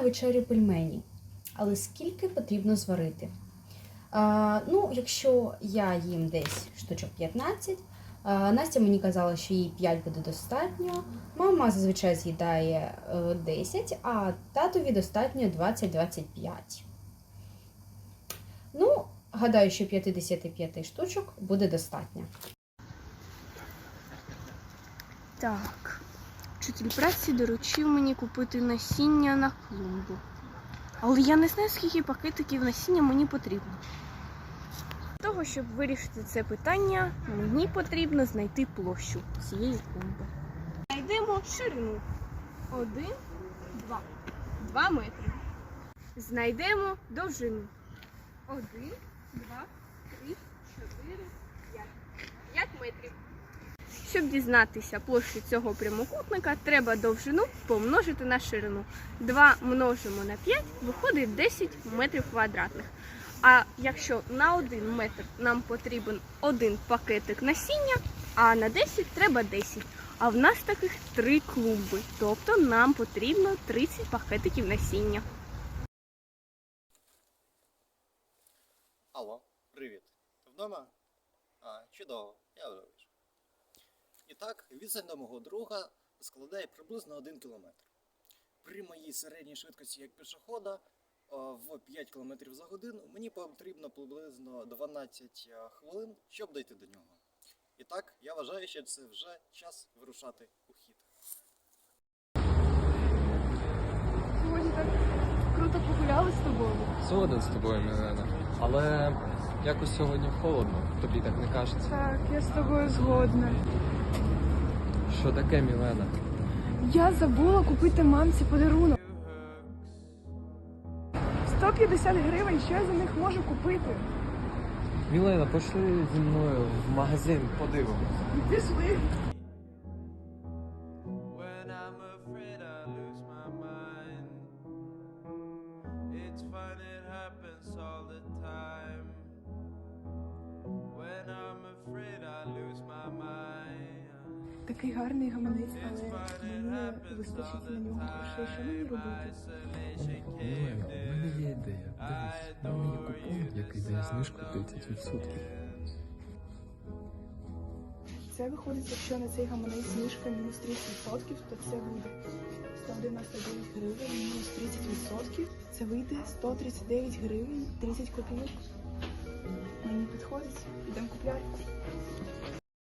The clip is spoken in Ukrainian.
вечерю пельмені. Але скільки потрібно зварити? А, ну, якщо я їм десь штучок 15, а, Настя мені казала, що їй 5 буде достатньо. Мама зазвичай з'їдає е, 10, а татові достатньо 20-25. Ну, гадаю, що 55 штучок буде достатньо. Так. Вчитель праці доручив мені купити насіння на клумбу. Але я не знаю, скільки пакетиків насіння мені потрібно. Для того, щоб вирішити це питання, мені потрібно знайти площу цієї клумби. Знайдемо ширину. Один, два. Два метри. Знайдемо довжину. Один, два, три, чотири, п'ять. П'ять метрів. Щоб дізнатися площу цього прямокутника, треба довжину помножити на ширину. 2 множимо на 5, виходить 10 метрів квадратних. А якщо на 1 метр нам потрібен один пакетик насіння, а на 10 треба 10. А в нас таких три клумби, тобто нам потрібно 30 пакетиків насіння. Алло, привіт. Ти вдома? А, чудово, я вже. І так, відстань до мого друга складає приблизно 1 кілометр. При моїй середній швидкості як пішохода в 5 км за годину мені потрібно приблизно 12 хвилин, щоб дойти до нього. І так, я вважаю, що це вже час вирушати у хід. Сьогодні так круто погуляли з тобою. Згоден з тобою, Мілена. Але якось сьогодні холодно, тобі так не кажеться. Так, я з тобою згодна. Що таке, Мілена? Я забула купити мамці подарунок. 150 гривень, що я за них можу купити? Мілена, пошли зі мною в магазин, подивимось. Пішли. Такий гарний гаманець, але мені вистачить на нього грошей. Що мені робити? Мілена, у мене є ідея. Дивись, мене є купон, який дає знижку 30%. Це виходить, якщо на цей гаманець знижка мінус 30%, то це буде 199 гривень мінус 30%. Це вийде 139 гривень 30 копійок. Мені підходить. Ідемо купляти.